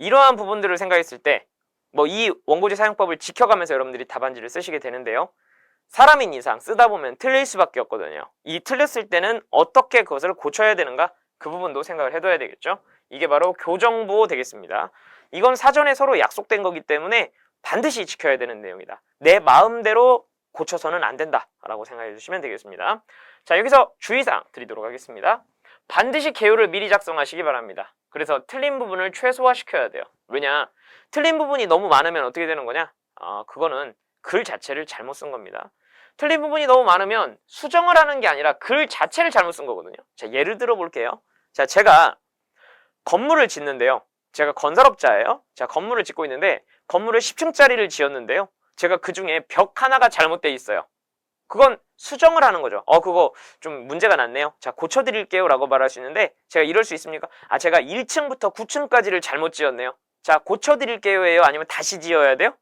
이러한 부분들을 생각했을 때 뭐 이 원고지 사용법을 지켜가면서 여러분들이 답안지를 쓰시게 되는데요. 사람인 이상 쓰다 보면 틀릴 수밖에 없거든요. 이 틀렸을 때는 어떻게 그것을 고쳐야 되는가 그 부분도 생각을 해둬야 되겠죠. 이게 바로 교정보호 되겠습니다. 이건 사전에 서로 약속된 거기 때문에 반드시 지켜야 되는 내용이다. 내 마음대로 고쳐서는 안 된다라고 생각해 주시면 되겠습니다. 자 여기서 주의사항 드리도록 하겠습니다. 반드시 개요를 미리 작성하시기 바랍니다. 그래서 틀린 부분을 최소화시켜야 돼요. 왜냐? 틀린 부분이 너무 많으면 어떻게 되는 거냐? 아, 그거는 글 자체를 잘못 쓴 겁니다. 틀린 부분이 너무 많으면 수정을 하는 게 아니라 글 자체를 잘못 쓴 거거든요. 자, 예를 들어 볼게요. 자, 제가 건물을 짓는데요. 제가 건설업자예요. 자, 건물을 짓고 있는데 건물을 10층짜리를 지었는데요. 제가 그 중에 벽 하나가 잘못돼 있어요. 그건 수정을 하는 거죠. 어, 그거 좀 문제가 났네요. 자, 고쳐드릴게요. 라고 말할 수 있는데, 제가 이럴 수 있습니까? 아, 제가 1층부터 9층까지를 잘못 지었네요. 자, 고쳐드릴게요. 예요? 아니면 다시 지어야 돼요?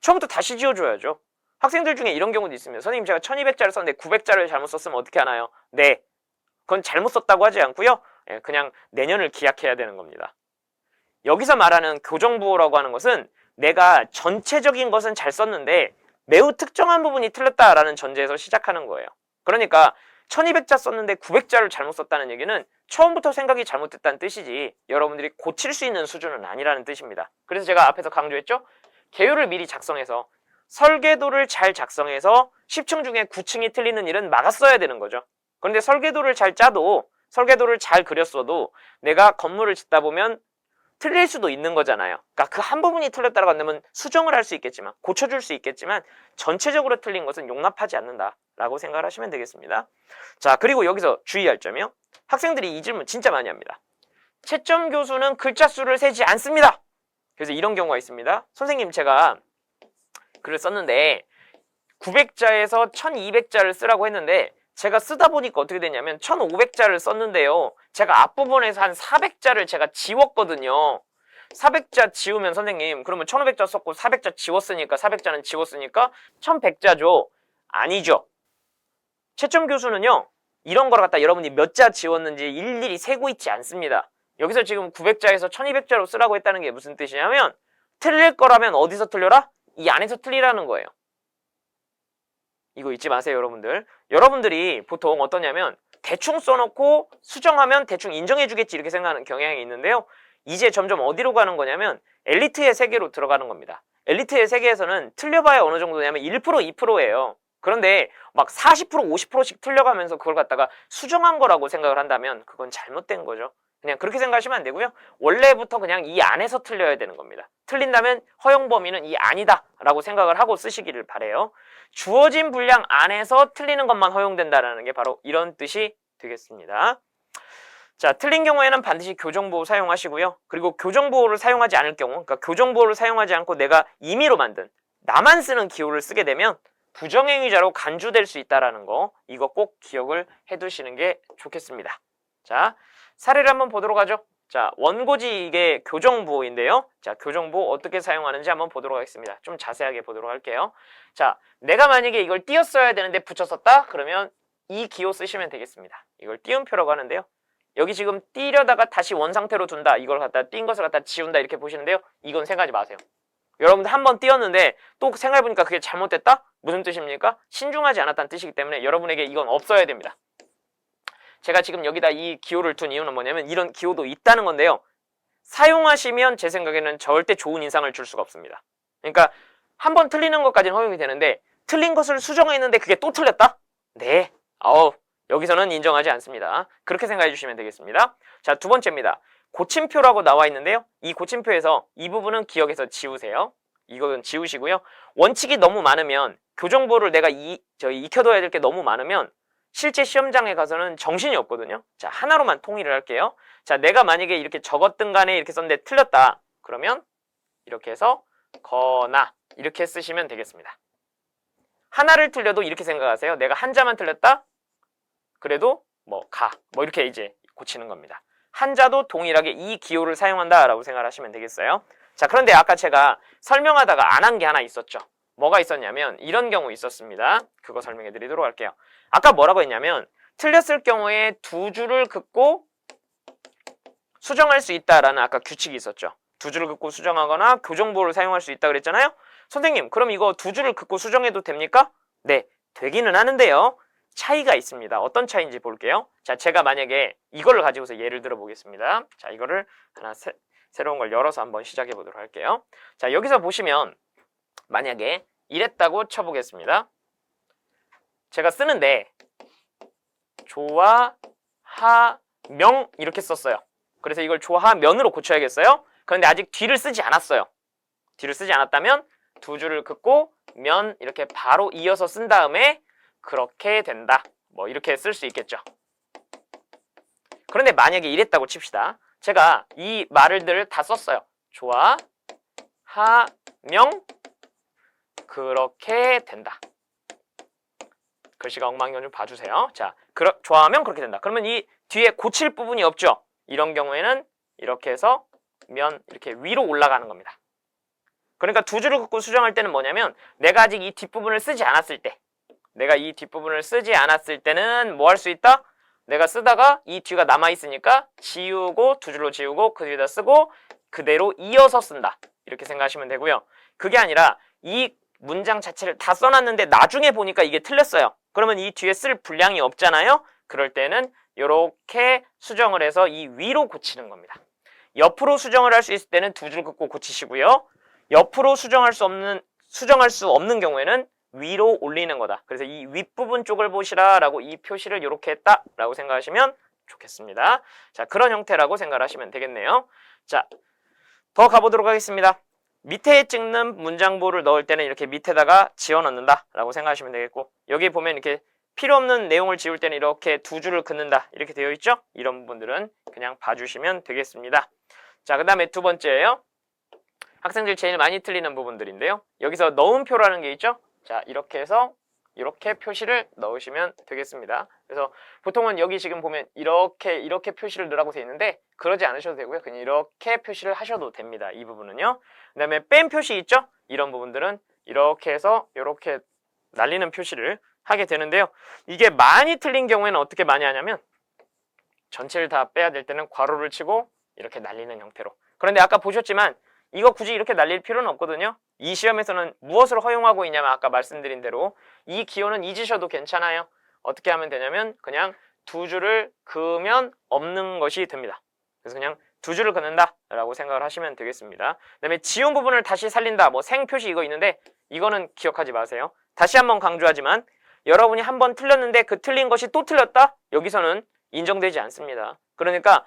처음부터 다시 지어줘야죠. 학생들 중에 이런 경우도 있습니다. 선생님, 제가 1200자를 썼는데 900자를 잘못 썼으면 어떻게 하나요? 네. 그건 잘못 썼다고 하지 않고요. 예, 그냥 내년을 기약해야 되는 겁니다. 여기서 말하는 교정부호라고 하는 것은 내가 전체적인 것은 잘 썼는데 매우 특정한 부분이 틀렸다라는 전제에서 시작하는 거예요. 그러니까 1200자 썼는데 900자를 잘못 썼다는 얘기는 처음부터 생각이 잘못됐다는 뜻이지 여러분들이 고칠 수 있는 수준은 아니라는 뜻입니다. 그래서 제가 앞에서 강조했죠. 개요를 미리 작성해서 설계도를 잘 작성해서 10층 중에 9층이 틀리는 일은 막았어야 되는 거죠. 그런데 설계도를 잘 짜도 설계도를 잘 그렸어도 내가 건물을 짓다 보면 틀릴 수도 있는 거잖아요. 그러니까 그 한 부분이 틀렸다고 한다면 수정을 할 수 있겠지만 고쳐줄 수 있겠지만 전체적으로 틀린 것은 용납하지 않는다라고 생각을 하시면 되겠습니다. 자 그리고 여기서 주의할 점이요. 학생들이 이 질문 진짜 많이 합니다. 채점 교수는 글자 수를 세지 않습니다. 그래서 이런 경우가 있습니다. 선생님 제가 글을 썼는데 900자에서 1200자를 쓰라고 했는데 제가 쓰다 보니까 어떻게 됐냐면 1500자를 썼는데요. 제가 앞부분에서 한 400자를 제가 지웠거든요. 400자 지우면 선생님 그러면 1500자 썼고 400자 지웠으니까 400자는 지웠으니까 1100자죠. 아니죠. 채점 교수는요. 이런 걸 갖다 여러분이 몇 자 지웠는지 일일이 세고 있지 않습니다. 여기서 지금 900자에서 1200자로 쓰라고 했다는 게 무슨 뜻이냐면 틀릴 거라면 어디서 틀려라? 이 안에서 틀리라는 거예요. 이거 잊지 마세요, 여러분들. 여러분들이 보통 어떠냐면 대충 써놓고 수정하면 대충 인정해주겠지 이렇게 생각하는 경향이 있는데요. 이제 점점 어디로 가는 거냐면 엘리트의 세계로 들어가는 겁니다. 엘리트의 세계에서는 틀려봐야 어느 정도냐면 1% 2%예요. 그런데 막 40% 50%씩 틀려가면서 그걸 갖다가 수정한 거라고 생각을 한다면 그건 잘못된 거죠. 그냥 그렇게 생각하시면 안 되고요. 원래부터 그냥 이 안에서 틀려야 되는 겁니다. 틀린다면 허용 범위는 이 안이다 라고 생각을 하고 쓰시기를 바래요. 주어진 분량 안에서 틀리는 것만 허용된다라는 게 바로 이런 뜻이 되겠습니다. 자, 틀린 경우에는 반드시 교정보호 사용하시고요. 그리고 교정보호를 사용하지 않을 경우, 그러니까 교정보호를 사용하지 않고 내가 임의로 만든 나만 쓰는 기호를 쓰게 되면 부정행위자로 간주될 수 있다라는 거 이거 꼭 기억을 해두시는 게 좋겠습니다. 자, 사례를 한번 보도록 하죠. 자, 원고지 이게 교정보호인데요. 자, 교정보호 어떻게 사용하는지 한번 보도록 하겠습니다. 좀 자세하게 보도록 할게요. 자, 내가 만약에 이걸 띄었어야 되는데 붙였었다? 그러면 이 기호 쓰시면 되겠습니다. 이걸 띄음표라고 하는데요. 여기 지금 띄려다가 다시 원 상태로 둔다. 이걸 갖다 띈 것을 갖다 지운다. 이렇게 보시는데요. 이건 생각하지 마세요. 여러분들 한 번 띄었는데 또 생각해보니까 그게 잘못됐다? 무슨 뜻입니까? 신중하지 않았다는 뜻이기 때문에 여러분에게 이건 없어야 됩니다. 제가 지금 여기다 이 기호를 둔 이유는 뭐냐면 이런 기호도 있다는 건데요. 사용하시면 제 생각에는 절대 좋은 인상을 줄 수가 없습니다. 그러니까 한 번 틀리는 것까지는 허용이 되는데 틀린 것을 수정했는데 그게 또 틀렸다? 네. 아우 여기서는 인정하지 않습니다. 그렇게 생각해 주시면 되겠습니다. 자, 두 번째입니다. 고침표라고 나와 있는데요. 이 고침표에서 이 부분은 기억해서 지우세요. 이거는 지우시고요. 원칙이 너무 많으면 교정보를 내가 이, 저 익혀둬야 될 게 너무 많으면 실제 시험장에 가서는 정신이 없거든요. 자, 하나로만 통일을 할게요. 자, 내가 만약에 이렇게 적었든 간에 이렇게 썼는데 틀렸다. 그러면 이렇게 해서 거나 이렇게 쓰시면 되겠습니다. 하나를 틀려도 이렇게 생각하세요. 내가 한자만 틀렸다? 그래도 뭐 가, 뭐 이렇게 이제 고치는 겁니다. 한자도 동일하게 이 기호를 사용한다라고 생각하시면 되겠어요. 자, 그런데 아까 제가 설명하다가 안 한 게 하나 있었죠. 뭐가 있었냐면 이런 경우 있었습니다. 그거 설명해 드리도록 할게요. 아까 뭐라고 했냐면 틀렸을 경우에 두 줄을 긋고 수정할 수 있다라는 아까 규칙이 있었죠. 두 줄을 긋고 수정하거나 교정보호를 사용할 수 있다 그랬잖아요. 선생님, 그럼 이거 두 줄을 긋고 수정해도 됩니까? 네, 되기는 하는데요. 차이가 있습니다. 어떤 차이인지 볼게요. 자, 제가 만약에 이거를 가지고서 예를 들어 보겠습니다. 자, 이거를 하나 새, 새로운 걸 열어서 한번 시작해 보도록 할게요. 자, 여기서 보시면 만약에 이랬다고 쳐보겠습니다. 제가 쓰는데 조화하명 이렇게 썼어요. 그래서 이걸 조화면으로 고쳐야겠어요. 그런데 아직 뒤를 쓰지 않았어요. 뒤를 쓰지 않았다면 두 줄을 긋고 면 이렇게 바로 이어서 쓴 다음에 그렇게 된다. 뭐 이렇게 쓸 수 있겠죠. 그런데 만약에 이랬다고 칩시다. 제가 이 말들을 다 썼어요. 조화, 하, 명 그렇게 된다. 글씨가 엉망이면 좀 봐주세요. 자, 그러, 좋아하면 그렇게 된다. 그러면 이 뒤에 고칠 부분이 없죠. 이런 경우에는 이렇게 해서 면 이렇게 위로 올라가는 겁니다. 그러니까 두 줄을 긋고 수정할 때는 뭐냐면 내가 아직 이 뒷부분을 쓰지 않았을 때 내가 이 뒷부분을 쓰지 않았을 때는 뭐 할 수 있다? 내가 쓰다가 이 뒤가 남아있으니까 지우고 두 줄로 지우고 그 뒤에다 쓰고 그대로 이어서 쓴다. 이렇게 생각하시면 되고요. 그게 아니라 이 문장 자체를 다 써놨는데 나중에 보니까 이게 틀렸어요. 그러면 이 뒤에 쓸 분량이 없잖아요. 그럴 때는 이렇게 수정을 해서 이 위로 고치는 겁니다. 옆으로 수정을 할 수 있을 때는 두 줄 긋고 고치시고요. 옆으로 수정할 수 없는 수정할 수 없는 경우에는 위로 올리는 거다. 그래서 이 윗부분 쪽을 보시라라고 이 표시를 이렇게 했다라고 생각하시면 좋겠습니다. 자, 그런 형태라고 생각하시면 되겠네요. 자, 더 가보도록 하겠습니다. 밑에 찍는 문장보를 넣을 때는 이렇게 밑에다가 지어 넣는다 라고 생각하시면 되겠고 여기 보면 이렇게 필요 없는 내용을 지울 때는 이렇게 두 줄을 긋는다 이렇게 되어 있죠? 이런 부분들은 그냥 봐주시면 되겠습니다. 자 그 다음에 두 번째예요. 학생들 제일 많이 틀리는 부분들인데요. 여기서 넣음표라는 게 있죠? 자 이렇게 해서 이렇게 표시를 넣으시면 되겠습니다. 그래서 보통은 여기 지금 보면 이렇게 이렇게 표시를 넣으라고 되어 있는데 그러지 않으셔도 되고요. 그냥 이렇게 표시를 하셔도 됩니다. 이 부분은요. 그 다음에 뺀 표시 있죠? 이런 부분들은 이렇게 해서 이렇게 날리는 표시를 하게 되는데요. 이게 많이 틀린 경우에는 어떻게 많이 하냐면 전체를 다 빼야 될 때는 괄호를 치고 이렇게 날리는 형태로 그런데 아까 보셨지만 이거 굳이 이렇게 날릴 필요는 없거든요. 이 시험에서는 무엇을 허용하고 있냐면 아까 말씀드린 대로 이 기호는 잊으셔도 괜찮아요. 어떻게 하면 되냐면 그냥 두 줄을 그으면 없는 것이 됩니다. 그래서 그냥 두 줄을 긋는다 라고 생각을 하시면 되겠습니다. 그 다음에 지운 부분을 다시 살린다 뭐 생표시 이거 있는데 이거는 기억하지 마세요. 다시 한번 강조하지만 여러분이 한 번 틀렸는데 그 틀린 것이 또 틀렸다? 여기서는 인정되지 않습니다. 그러니까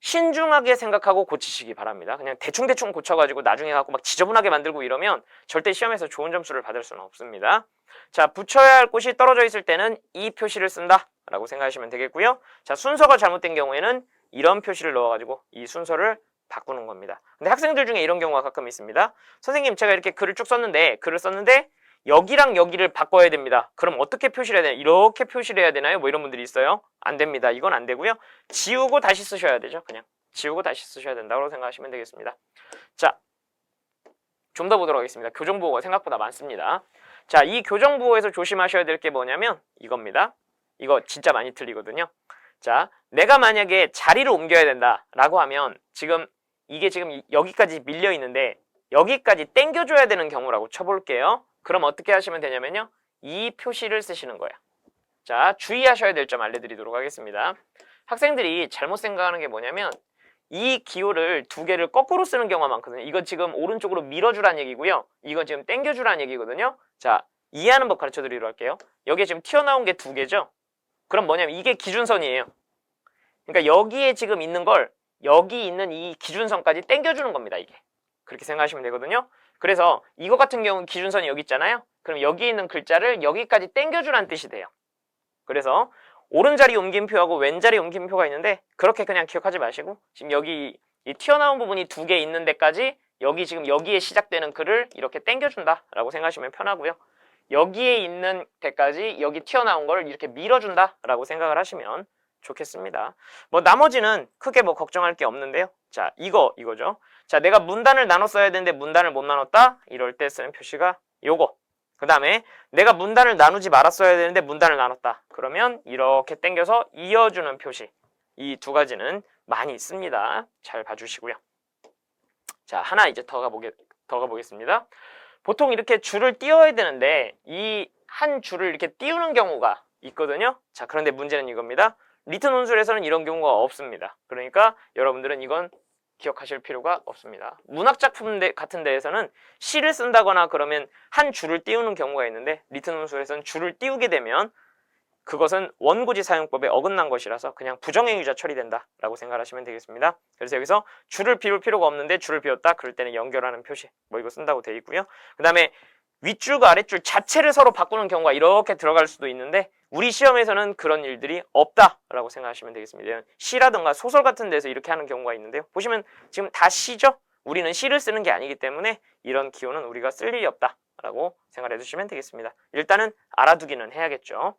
신중하게 생각하고 고치시기 바랍니다. 그냥 대충대충 고쳐가지고 나중에 갖고 막 지저분하게 만들고 이러면 절대 시험에서 좋은 점수를 받을 수는 없습니다. 자, 붙여야 할 곳이 떨어져 있을 때는 이 표시를 쓴다 라고 생각하시면 되겠고요. 자, 순서가 잘못된 경우에는 이런 표시를 넣어가지고 이 순서를 바꾸는 겁니다. 근데 학생들 중에 이런 경우가 가끔 있습니다. 선생님, 제가 이렇게 글을 쭉 썼는데, 글을 썼는데, 여기랑 여기를 바꿔야 됩니다. 그럼 어떻게 표시를 해야 되나요? 이렇게 표시를 해야 되나요? 뭐 이런 분들이 있어요. 안 됩니다. 이건 안 되고요. 지우고 다시 쓰셔야 되죠. 그냥 지우고 다시 쓰셔야 된다고 생각하시면 되겠습니다. 자, 좀 더 보도록 하겠습니다. 교정보호가 생각보다 많습니다. 자, 이 교정보호에서 조심하셔야 될 게 뭐냐면 이겁니다. 이거 진짜 많이 틀리거든요. 자, 내가 만약에 자리를 옮겨야 된다라고 하면 지금 이게 지금 여기까지 밀려 있는데 여기까지 당겨줘야 되는 경우라고 쳐볼게요. 그럼 어떻게 하시면 되냐면요. 이 표시를 쓰시는 거예요. 자, 주의하셔야 될 점 알려드리도록 하겠습니다. 학생들이 잘못 생각하는 게 뭐냐면 이 기호를 두 개를 거꾸로 쓰는 경우가 많거든요. 이건 지금 오른쪽으로 밀어주란 얘기고요. 이건 지금 당겨주란 얘기거든요. 자, 이해하는 법 가르쳐 드리도록 할게요. 여기에 지금 튀어나온 게 두 개죠? 그럼 뭐냐면 이게 기준선이에요. 그러니까 여기에 지금 있는 걸 여기 있는 이 기준선까지 당겨주는 겁니다. 이게. 그렇게 생각하시면 되거든요. 그래서 이거 같은 경우는 기준선이 여기 있잖아요. 그럼 여기 있는 글자를 여기까지 당겨주라는 뜻이 돼요. 그래서 오른자리 옮김표하고 왼자리 옮김표가 있는데 그렇게 그냥 기억하지 마시고 지금 여기 이 튀어나온 부분이 두 개 있는 데까지 여기 지금 여기에 시작되는 글을 이렇게 당겨준다 라고 생각하시면 편하고요. 여기에 있는 데까지 여기 튀어나온 걸 이렇게 밀어준다 라고 생각을 하시면 좋겠습니다. 뭐 나머지는 크게 뭐 걱정할 게 없는데요. 자 이거 이거죠. 자 내가 문단을 나눠 써야 되는데 문단을 못 나눴다 이럴 때 쓰는 표시가 요거 그 다음에 내가 문단을 나누지 말았어야 되는데 문단을 나눴다 그러면 이렇게 당겨서 이어주는 표시 이 두 가지는 많이 있습니다 잘 봐주시고요 자, 하나 이제 더 가보게, 더 가보겠습니다. 보통 이렇게 줄을 띄워야 되는데, 이 한 줄을 이렇게 띄우는 경우가 있거든요. 자, 그런데 문제는 이겁니다. 리튼 논술에서는 이런 경우가 없습니다. 그러니까 여러분들은 이건 기억하실 필요가 없습니다. 문학작품 데- 같은 데에서는 시를 쓴다거나 그러면 한 줄을 띄우는 경우가 있는데, 리튼 논술에서는 줄을 띄우게 되면 그것은 원고지 사용법에 어긋난 것이라서 그냥 부정행위자 처리된다라고 생각하시면 되겠습니다. 그래서 여기서 줄을 비울 필요가 없는데 줄을 비웠다 그럴 때는 연결하는 표시 뭐 이거 쓴다고 되어 있고요. 그 다음에 윗줄과 아랫줄 자체를 서로 바꾸는 경우가 이렇게 들어갈 수도 있는데 우리 시험에서는 그런 일들이 없다라고 생각하시면 되겠습니다. 시라든가 소설 같은 데서 이렇게 하는 경우가 있는데요. 보시면 지금 다 시죠? 우리는 시를 쓰는 게 아니기 때문에 이런 기호는 우리가 쓸 일이 없다라고 생각해 주시면 되겠습니다. 일단은 알아두기는 해야겠죠.